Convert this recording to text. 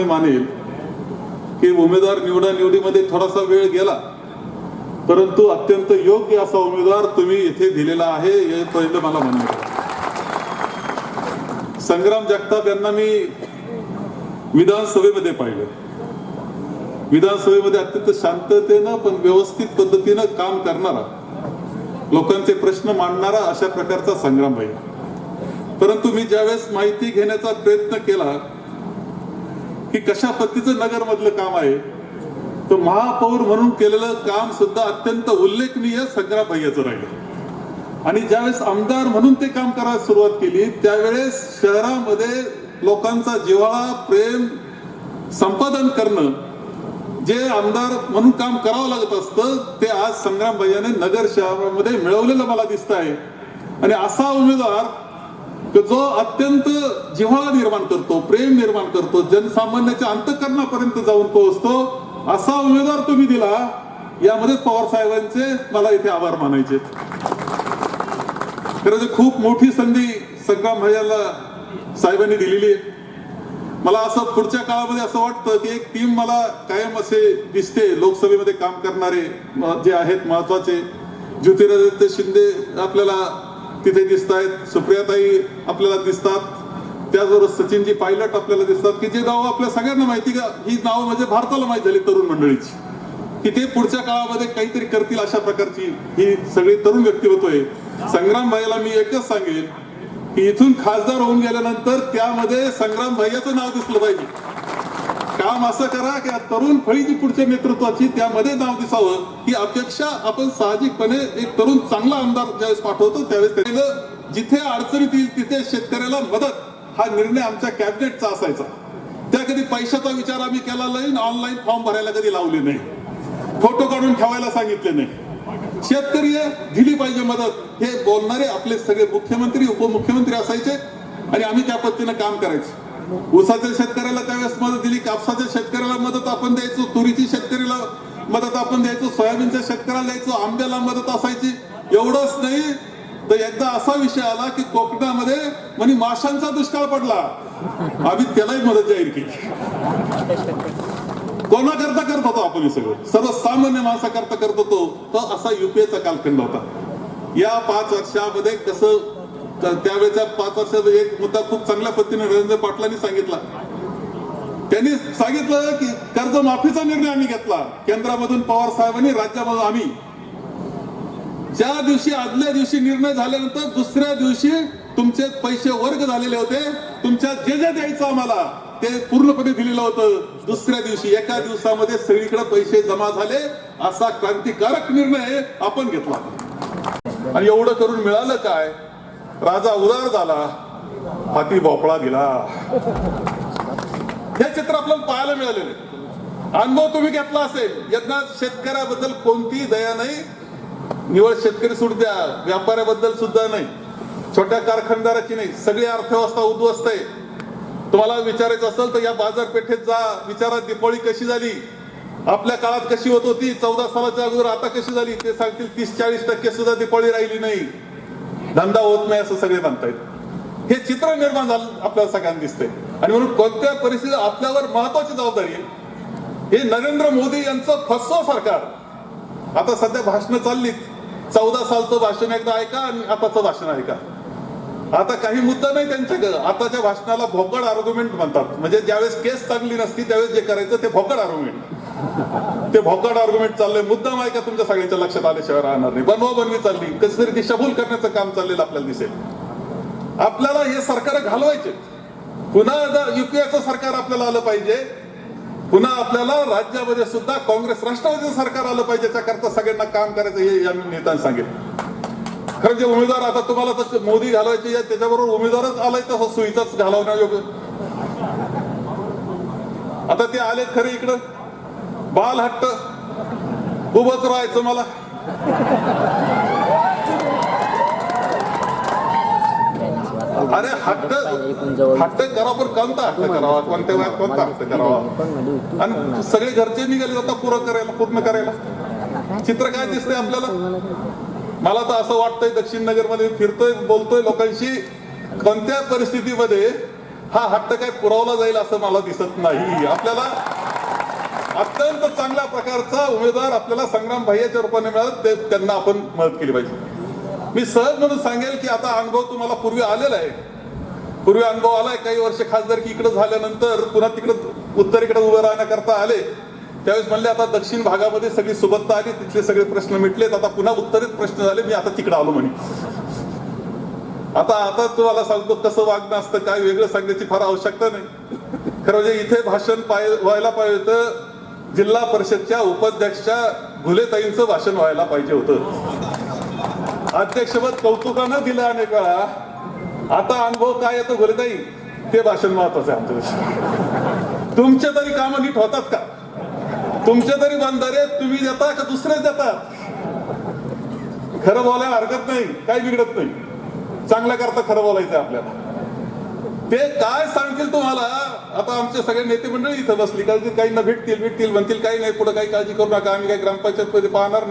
मी मानेल की उमेदवार निवडा निवडीमध्ये थोडासा वेळ गेला परंतु अत्यंत योग्य असा उमेदवार तुम्ही इथे दिलेला आहे हे पहिलं मला मान्य संग्राम जगताप यांना मी विधानसभेमध्ये पाहिलं. विधानसभेमध्ये अत्यंत शांततेनं पण व्यवस्थित पद्धतीनं काम करणारा लोकांचे प्रश्न मांडणारा अशा प्रकारचा संग्राम भाई परंतु मी ज्यावेळेस माहिती घेण्याचा प्रयत्न केला की कशा पद्धतीचं नगर मधलं काम आहे? तर महापौर म्हणून केलेलं काम सुद्धा अत्यंत उल्लेखनीय संग्राम भैयाचं राहिलं. आणि ज्यावेळेस आमदार म्हणून ते काम करायला सुरुवात केली त्यावेळेस शहरामध्ये लोकांचा जिव्हाळा प्रेम संपादन करणं जे आमदार म्हणून काम करावं लागत असतं ते आज संग्राम भैयाने नगर शहरामध्ये मिळवलेलं मला दिसत आहे आणि असा उमेदवार जो अत्यंत जिव्हाळा निर्माण करतो प्रेम निर्माण करतो जनसामान्याच्या अंतकरणापर्यंत जाऊन पोहोचतो असा उमेदवार तुम्ही दिला यामध्ये पवार साहेबांचे मला इथे आभार मानायचे. खरं तर खूप मोठी संधी संग्राम भाज्याला साहेबांनी दिलेली आहे. मला असं पुढच्या काळामध्ये असं वाटतं की एक टीम मला कायम असे दिसते लोकसभेमध्ये काम करणारे जे आहेत महत्त्वाचे. ज्योतिरादित्य शिंदे आपल्याला तिथे दिसत आहेत सुप्रियाताई आपल्याला दिसतात. त्याचबरोबर सचिनजी पायलट आपल्याला दिसतात की जे नाव आपल्या सगळ्यांना माहिती का ही नाव म्हणजे भारताला माहिती झाली तरुण मंडळीची. की ते पुढच्या काळामध्ये काहीतरी करतील अशा प्रकारची ही सगळी तरुण व्यक्तिमत्व आहे. संग्राम भाईला मी एकच सांगेन की इथून खासदार होऊन गेल्यानंतर त्यामध्ये संग्राम भैयाचं नाव दिसलं पाहिजे. काम असं करा की तरुण फळी जी पुढच्या नेतृत्वाची त्यामध्ये नाव दिसावं. ही अपेक्षा आपण साहजिकपणे एक तरुण चांगला आमदार ज्यावेळेस पाठवतो त्यावेळेस त्याला जिथे अडचणीत येईल तिथे शेतकऱ्याला मदत. हा निर्णय आमच्या कॅबिनेटचा असायचा. त्या कधी पैशाचा विचार आम्ही केला नाही ऑनलाईन फॉर्म भरायला कधी लावले नाही. फोटो काढून ठेवायला सांगितले नाही. शेतकरी दिली पाहिजे मदत. हे बोलणारे आपले सगळे मुख्यमंत्री उपमुख्यमंत्री असायचे आणि आम्ही त्या पद्धतीनं काम करायचो. ऊसाच्या शेतकऱ्याला त्यावेळेस मदत कापसाच्या शेतकऱ्याला मदत आपण द्यायचो तुरीची शेतकरीला मदत आपण द्यायचो सोयाबीनच्या शेतकऱ्याला द्यायचो आंब्याला मदत असायची. एवढंच नाही तर एकदा असा विषय आला की कोकणामध्ये म्हणजे माशांचा दुष्काळ पडला. आम्ही त्यालाही मदत जाहीर केली. कोणाकरता करत होतो आपण हे सगळं? सर्वसामान्य माणसाकरता करत होतो. तो असा युपीएचा कालखंड होता. या पाच वर्षामध्ये कसं त्यावेळेच्या पाच वर्षात एक मुद्दा खूप चांगल्या पद्धतीने नरेंद्र पाटलांनी सांगितला. त्यांनी सांगितलं की कर्जमाफीचा निर्णय आम्ही घेतला. केंद्रामधून पवार साहेबांनी राज्यामधून आम्ही. ज्या दिवशी आदल्या दिवशी निर्णय झाल्यानंतर दुसऱ्या दिवशी तुमचे पैसे वर्ग झालेले होते. तुमच्या जे जे द्यायचं आम्हाला ते पूर्णपणे दिलेलं होतं. दुसऱ्या दिवशी एका दिवसामध्ये सगळीकडे पैसे जमा झाले. असा क्रांतिकारक निर्णय आपण घेतला. आणि एवढं करून मिळालं काय? राजा उदार झाला. हाती भोपळा दिला. हे चित्र आपल्याला पाहायला मिळालेलं आहे. अनुभव तुम्ही घेतला असेल यांना शेतकऱ्याबद्दल कोणतीही दया नाही. निवड शेतकरी सुट द्या व्यापाऱ्याबद्दल सुद्धा नाही. छोट्या कारखानदाराची नाही सगळी अर्थव्यवस्था उद्ध्वस्त आहे. तुम्हाला विचारायचं असेल तर या बाजारपेठेत जा विचारा दिपाळी कशी झाली आपल्या काळात कशी होत होती चौदा सालाच्या अगोदर आता कशी झाली ते सांगतील तीस चाळीस टक्के सुद्धा दिपाळी राहिली नाही. धंदा होत नाही असं सगळे म्हणतायत. हे चित्र निर्माण झालं आपल्याला सगळ्यांना दिसतंय. आणि म्हणून कोणत्या परिस्थितीत आपल्यावर महत्वाची जबाबदारी आहे? हे नरेंद्र मोदी यांचं फसव सरकार. आता सध्या भाषणं चाललीत. चौदा सालचं भाषण एकदा ऐका आणि आताचं भाषण ऐका. आता काही मुद्दा नाही त्यांच्याकडे. आताच्या भाषणाला भोकड आर्ग्युमेंट म्हणतात. म्हणजे ज्यावेळेस केस चांगली नसती त्यावेळेस जे करायचं ते भोकड आर्ग्युमेंट ते भोकड आर्ग्युमेंट चाललंय. मुद्दाम ऐका तुमच्या सगळ्यांच्या लक्षात आल्याशिवाय राहणार नाही. बनवा बनवी चालली. कशी तरी दिशाभूल करण्याचं काम चाललेलं आपल्याला दिसेल. आपल्याला हे सरकार घालवायचे पुन्हा युपीएचं सरकार आपल्याला आलं पाहिजे. पुन्हा आपल्याला राज्यामध्ये सुद्धा काँग्रेस राष्ट्रवादीचं सरकार आलं पाहिजे त्याकरता सगळ्यांना काम करायचं हे या नेत्यांनी सांगितलं. खरं जे उमेदवार आता तुम्हाला तर मोदी घालवायचे या त्याच्याबरोबर उमेदवारच आलाय तसं सुईचाच घालवण्यायोग्य. आता ते आले खरे इकडं. बाल हट्ट उभंच राहायचं मला. अरे हट्ट हट्ट करा पण कोणता हट्ट करावा. कोणत्या वयात कोणता हट्ट करावा? आणि सगळे घरचे निघाले जातात पुरं करायला पूर्ण करायला. चित्र काय दिसतंय आपल्याला? मला तर असं वाटतंय दक्षिण नगरमध्ये फिरतोय बोलतोय लोकांशी. कोणत्या परिस्थितीमध्ये हा हट्ट काय पुरवला जाईल असं मला दिसत नाही. आपल्याला अत्यंत चांगल्या प्रकारचा उमेदवार आपल्याला संग्राम भाईच्या रूपाने मिळाला ते त्यांना आपण मदत केली पाहिजे. मी सहज म्हणून सांगेल की आता अनुभव तुम्हाला पूर्वी आलेला आहे. पूर्वी अनुभव आलाय काही वर्ष खासदार की इकडे झाल्यानंतर पुन्हा तिकडे उत्तरेकडे उभं राहण्याकरता आले. त्यावेळेस म्हणले आता दक्षिण भागामध्ये सगळी सुबत्ता आली तिथले सगळे प्रश्न मिटलेत आता पुन्हा उत्तरेत प्रश्न झाले मी आता तिकडे आलो म्हणे. आता आता तुम्हाला सांगतो कसं वागणं असतं काय वेगळं सांगण्याची फार आवश्यकता नाही. खरं म्हणजे इथे भाषण पाय व्हायला पाहिजे होतं जिल्हा परिषदच्या उपाध्यक्षा घुलेताईंचं भाषण व्हायला पाहिजे होतं. अध्यक्षपद कौतुकानं दिलं अनेक वेळा. आता अनुभव काय येतो घुलेताई ते भाषण महत्वाचं आहे आमच्या तुमचे तरी कामं नीट होतात का? तुमचे तरी बंधारे तुम्ही देता का दुसरेच देतात? खरं बोलायला हरकत नाही काही बिघडत नाही. चांगल्या करता खरं बोलायचं आपल्याला. ते काय सांगतील तुम्हाला? आता आमचे सगळे नेते मंडळी इथं बसली कारण काही ना भेटतील भेटतील म्हणतील काही नाही पुढे काही काळजी करू नका आम्ही काही ग्रामपंचायत मध्ये पाहणार नाही.